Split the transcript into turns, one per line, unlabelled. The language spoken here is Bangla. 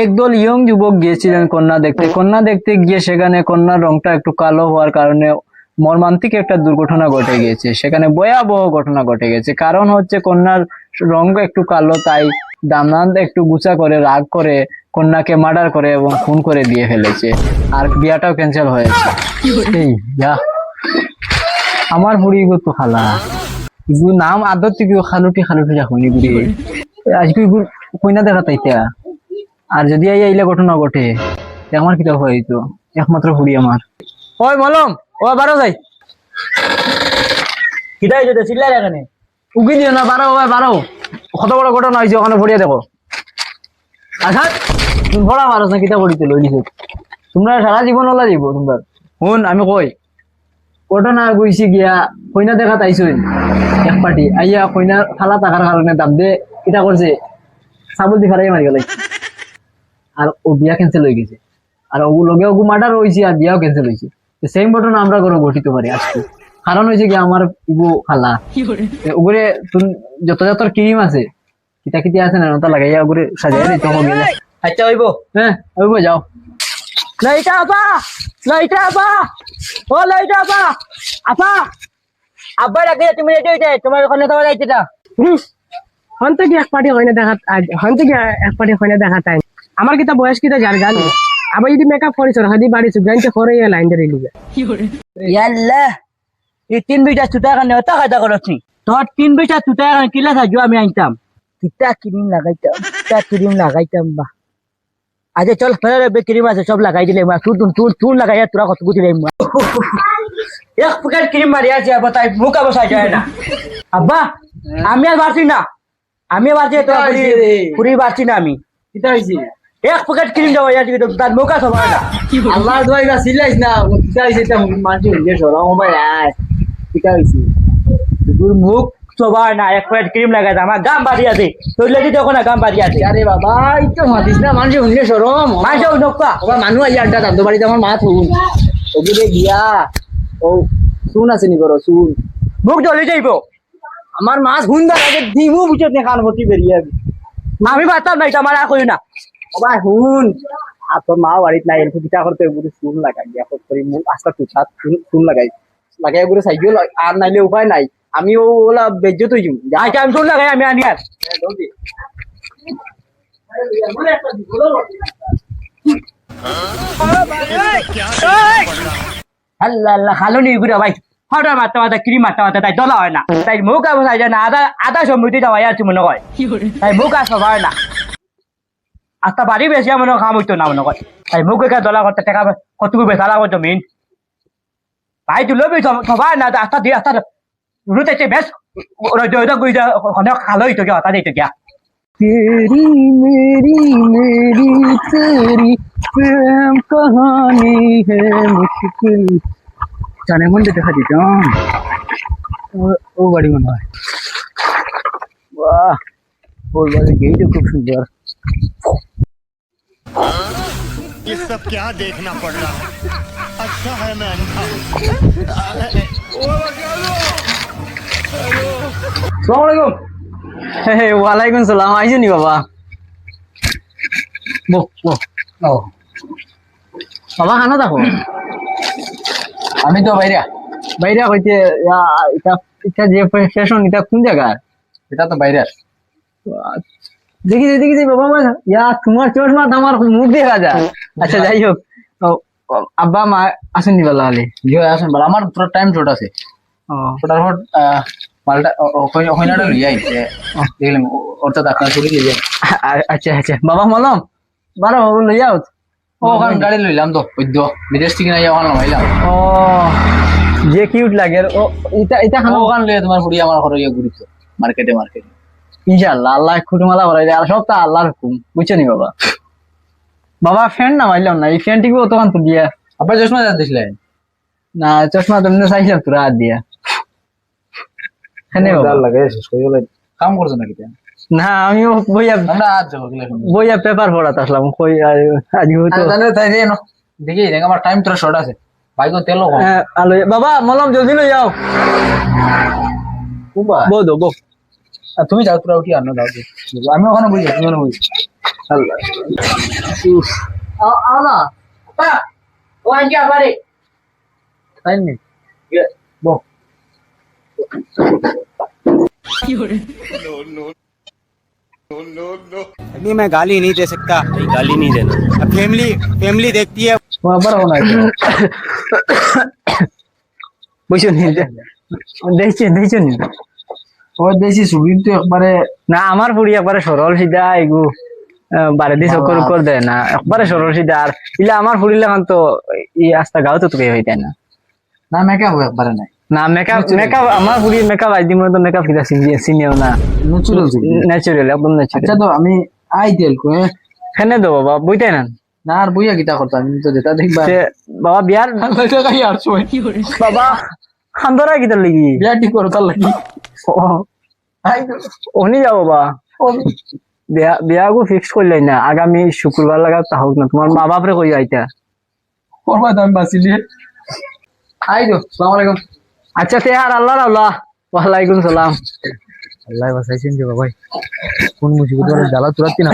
একদল ইয়ং যুবক গিয়েছিলেন কন্যা দেখতে। কন্যা দেখতে গিয়ে সেখানে কন্যার রংটা একটু কালো হওয়ার কারণে মর্মান্তিক একটা দুর্ঘটনা ঘটে গিয়েছে। সেখানে ভয়াবহ ঘটনা ঘটে গেছে। কারণ হচ্ছে কন্যার রং একটু কালো তাই দামনান একটু গুছা করে রাগ করে কন্যাকে মার্ডার করে এবং খুন করে দিয়ে ফেলেছে। আর বিয়াটাও ক্যান্সেল হয়েছে। এই যা। আমার বুড়ি তো খালা। নাম আদর থেকে খালুটি খালুটি রাখুন ইগুড়ি আজকে কইনা দেখা তাইতা। আর যদি এই আইলে ঘটনা ঘটে আমার কিটা হয় তো একমাত্র বুড়ি আমার। ওই মলম, ও বারো যাই।
কিটাই যদি চিল্লাই এখানে।
উগি দিও না, বারো, ওই বারো। কত বড় ঘটনা হয়েছে ওখানে ভরিয়া দেখো আচ্ছা তুমি ভরা পারো না কিতা করিতে লই দিছো। তোমরা সারা জীবন ওলা যাব তোমরা। শুন, আমি কই। ঘটনা গইছি গিয়া, কইনা দেখা তাইছো এক পার্টি আইয়া কইনা, খালা থাকার কারণে দাম দে, কিতা করছে? সাবল দি ফেলাই মারি গেল। আর ও বিয়া ক্যান্সেল হয়ে গেছে। আর ও লগে ওগু মার্ডার হয়েছে আর বিয়াও ক্যান্সেল হয়েছে। সেম ঘটনা আমরা কোনো ঘটিতে পারি আজকে। কারণ হয়েছে কি আমার ইগু খালা। উপরে যত যত ক্রিম আছে কিতা কিতা আছে না ওটা লাগাইয়া উপরে সাজাই দিতে হবে গেলে
আচ্ছা হইব।
হ্যাঁ ওইব যাও।
লাইটা আপা! লাইটা আপা! ও লাইটা আপা! আপা! আব্বা রাখে তুমি রেডি হইতে। তোমার ওখানে তোমার যাইতেটা
হন থেকে এক পার্টি হয় না দেখা হন থেকে এক পার্টি হয় না দেখা টাইম আমার কিতা বয়স কিতা যার জানি আবার যদি মেকআপ করিস হাদি বাড়ি সুগাইতে করে ইয়া লাইন ধরে লিবে
ইয়াল্লা এই তিন বিটা চুটা কানে অত খাইতা করছি তোর তিন বিটা চুটা কানে কিলা সাজু আমি আনতাম। কিতা ক্রিম লাগাইতাম কিতা ক্রিম লাগাইতাম বা। আচ্ছা চল ফেলে ক্রিম আছে সব লাগাই দিলে মা তুই তুই তুই লাগাইয়া তোরা কত গুছি রে এক প্যাকেট ক্রিম মারি আছে আবার তাই মুখ আবার সাজায় না। আব্বা আমি আর পারছি না। আমি আর পারছি তো পুরি পারছি না আমি।
কিতা হইছে
এক প্যাকেট ক্রিম দেওয়া যাচ্ছে কিন্তু তার মুখ আছে না
আল্লাহ দোয়াই না সিলাইস না মানছি হইছে সরা ও ভাই আয় কিতা হইছে।
তোর মুখ সবার না এক প্যাকেট ক্রিম লাগাই আমার গাম বাড়ি আছে। তোর লেগে দেখো না গাম বাড়ি আছে।
আরে বাবা ইতো মাতিস না মানছি হইলে সরম।
মাসে নক্কা
ওবা মানুষ আইয়া আড্ডা দাম তো বাড়িতে আমার মা থুন। ওগুলো গিয়া ও শুন আছে নি করো শুন
মুখ জ্বলে যাইব।
আমার মাছ হুন্দা লাগে দিমু বুঝতে কান ভর্তি বেরিয়ে
আমি পারতাম না এটা আমার আর না।
হুন আর তোর মা বাড়িতে নাই এরকম কিতা করতে ওগুলো শুন লাগাই। দিয়া করি আস্তা শুন লাগাই। লাগাই ওগুলো সাইকেল আর নাইলে উপায় নাই। আমি ওলা বেজ্জত হই যাব যা
আচ্ছা আমি শুন লাগাই, আমি আনি আর আল্লাহ আল্লাহ খালো নি ঘুরে ভাই হঠাৎ মারতে তাই হয় না। তাই মুখ আর হয়। তাই সবার না। আস্তা বাড়ি বেশি মনে হয় খাম হইতো না মনে হয় তাই মুখ একা দলা করতে টাকা কতটুকু বেচা লাগো জমিন ভাই তুলো বি সবার না আস্তা দিয়ে আস্তা রুতে বেশ রইতো রইতো গুই যা অনেক খালো হইতো গিয়া হতা দিতো গিয়া
तेरी मेरी मेरी तेरी प्रेम कहानी है मुश्किल জানে মন দেখা দিতাম ও- ও বাড়ি মনে হয় বাহ ওর বাড়ি গেইটা খুব সুন্দর
ये सब क्या देखना पड़ रहा है अच्छा है मैं अंधा हूं।
সালাম আলাইকুম হে ওয়ালাইকুম সালাম আইছো নি বাবা বো বো ও বাবা খানা দেখো আমি তো বাইরে বাইরে হইতে ইয়া- এটা এটা যে স্টেশন এটা কোন জায়গার
এটা তো বাইরে
দেখি দেখি দেখি বাবা মা ইয়া তোমার চশমা তো আমার মুখ দেখা যায়। আচ্ছা যাই হোক। আব্বা মা আসেননি বলা হলে।
জি আসেন বল। আমার পুরো টাইম শর্ট আছে। ওটার পর মালটা ওখানে লিয়ে আইছে দেখলাম তো আপনার ছুটি লিয়ে
আচ্ছা আচ্ছা। বাবা মলম। বারো লই যাও
ওখানে গাড়ি লইলাম তো বৈদ্য বিদেশ থেকে নাই ওখানে নামাইলাম।
ও যে কিউট লাগে। ও এটা এটা
ওখানে লিয়ে তোমার হুড়ি আমার ঘরে গিয়ে ঘুরিত। মার্কেটে মার্কেটে।
ইনশাআল্লাহ আল্লাহ খুটুমালা করাই দেয় আর সব তা আল্লাহর হুকুম বুঝছ নি বাবা? বাবা ফ্যান না না এই ফ্যান টিকে তো দিয়া।
আবার চশমা দিছিলেন
না চশমা তুমি চাইছিলাম তোরা হাত দিয়া। হ্যাঁ
লাগে কাম করছ নাকি
না আমিও বইয়া
আমরা আজ যাব গেলে এখন।
বইয়া পেপার পড়াতে আসলাম কই আজ- হয়তো
তাই দেখি দেখ আমার টাইম তোরা শর্ট আছে। বাইক তেলও
হ্যাঁ, আলো বাবা মলম জলদি লই যাও।
কুবা আর তুমি যাও তোরা উঠি আনো দাও দিয়ে। আমি ওখানে বুঝি তুমি ওখানে বুঝি আল্লাহ
আলা বা ও আনকে আবারে
তাই নি বো
नहीं मैं गाली नहीं दे सकता नहीं गाली नहीं देना अब फैमिली फैमिली देखती है
তোমার আবার ওখানে আছে
বুঝছো নি দেখছি দেখছো নি
ও দেশি সুবিন তো একবারে
না আমার ফুড়ি একবারে সরল সিধা এগু বারে দিয়ে চক্কর উক্কর দেয় না একবারে সরল সিধা আর ইলা আমার ফুড়ি লাগান তো ই আস্তা গাও তো তোকে হইতে না।
না মেকআপ একবারে নাই।
না মেকআপ মেকআপ আমার মেকআপ আইদি মতো মেকআপ কিটা না।
ন্যাচুরাল
ন্যাচারাল একদম
আচ্ছা তো আমি আই তেল কো
দেবো বাবা বুঝতে না।
না আর বইয়া কিটা করতাম আমি তো যেটা দেখবা।
বাবা বিয়ার বাবা খান্দরা কিটার লাগি।
বিয়া ঠিক করো তার লাগি।
ওনি যাব বা। বিয়া বিয়াগু ফিক্স করলে না আগামী শুক্রবার লাগা তা হোক না তোমার মা বাপরে কই আইতা
করবা আমি বাঁচিলি? আই তো সালাম আলাইকুম।
আচ্ছা তে আর আল্লাহ আল্লাহ। ওয়ালাইকুম সালাম।
আল্লাহ বাঁচাইছেন যে বাবাই? কোন মুসিবত জ্বালা তুরাতি না?